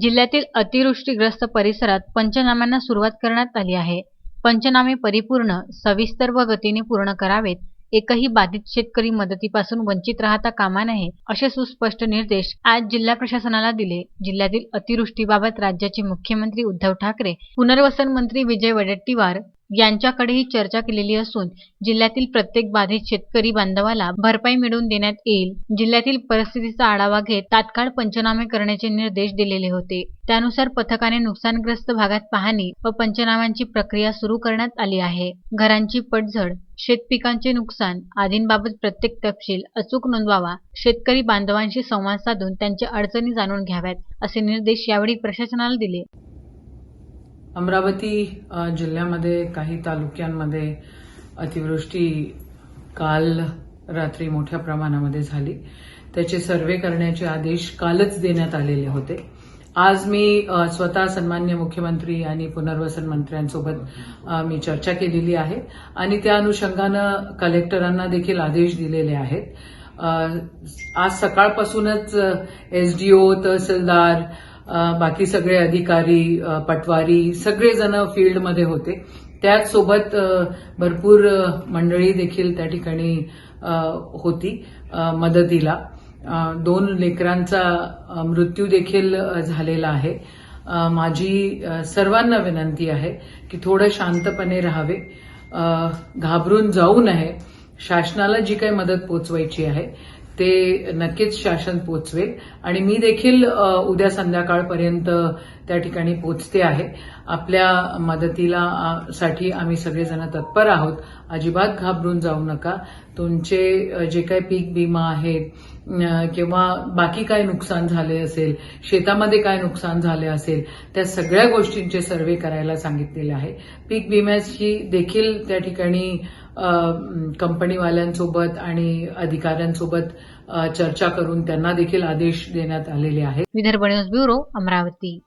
जिल्ह्यातील अतिवृष्टीग्रस्त परिसरात पंचनाम्यांना सुरुवात करण्यात आली आहे. पंचनामे परिपूर्ण सविस्तर व गतीने पूर्ण करावेत. एकही बाधित शेतकरी मदतीपासून वंचित राहता कामा नये असे सुस्पष्ट निर्देश आज जिल्हा प्रशासनाला दिले. जिल्ह्यातील अतिवृष्टीबाबत राज्याचे मुख्यमंत्री उद्धव ठाकरे पुनर्वसन मंत्री विजय वडेट्टीवार यांच्याकडेही चर्चा केलेली असून जिल्ह्यातील प्रत्येक बाधित शेतकरी बांधवाला भरपाई मिळवून देण्यात येईल. जिल्ह्यातील परिस्थितीचा आढावा घेत तात्काळ पंचनामे करण्याचे निर्देश दिलेले होते. त्यानुसार पथकाने नुकसानग्रस्त भागात पाहणी व पंचनाम्यांची प्रक्रिया सुरू करण्यात आली आहे. घरांची पडझड शेतपिकांचे नुकसान आदींबाबत प्रत्येक तपशील अचूक नोंदवावा शेतकरी बांधवांशी संवाद साधून त्यांच्या अडचणी जाणून घ्याव्यात असे निर्देश यावेळी प्रशासनाला दिले. अमरावती जिल्ह्यामध्ये काही तालुक्यांमध्ये अतिवृष्टी काल रात्री मोठ्या प्रमाणामध्ये झाली. त्याचे सर्वे करण्याचे आदेश कालच देण्यात आलेले होते. आज मी स्वतः सन्मान्य मुख्यमंत्री आणि पुनर्वसन मंत्र्यांसोबत मी चर्चा केलेली आहे. आणि त्या अनुषंगानं कलेक्टरांना देखील आदेश दिलेले आहेत. आज सकाळपासूनच एसडीओ तहसीलदार बाकी सगळे अधिकारी पटवारी सगळेजण फील्डमध्ये होते. त्याचसोबत भरपूर मंडळी देखील त्या ठिकाणी होती मदतीला. दोन लेकरांचा मृत्यू देखील झालेला आहे. माझी सर्वांना विनंती आहे की थोडं शांतपणे राहावे. घाबरून जाऊ नये. शासनाला जी काही मदत पोचवायची आहे ते नक्कीच शासन पोचवेल. आणि मी देखील उद्या संध्याकाळपर्यंत त्या ठिकाणी पोचते आहे. आपल्या मदतीला साठी आम्ही सगळेजण तत्पर आहोत. अजिबात घाबरून जाऊ नका. तुमचे जे काही पीक विमा आहेत किंवा बाकी काय नुकसान झाले असेल शेतामध्ये काय नुकसान झाले असेल त्या सगळ्या गोष्टींचे सर्वे करायला सांगितलेले आहे. पीक विम्याची देखील त्या ठिकाणी कंपनीवाल्यांसोबत आणि अधिकाऱ्यांसोबत चर्चा करून त्यांना देखील आदेश देण्यात आलेले आहेत. Vidarbha news bureau Amravati.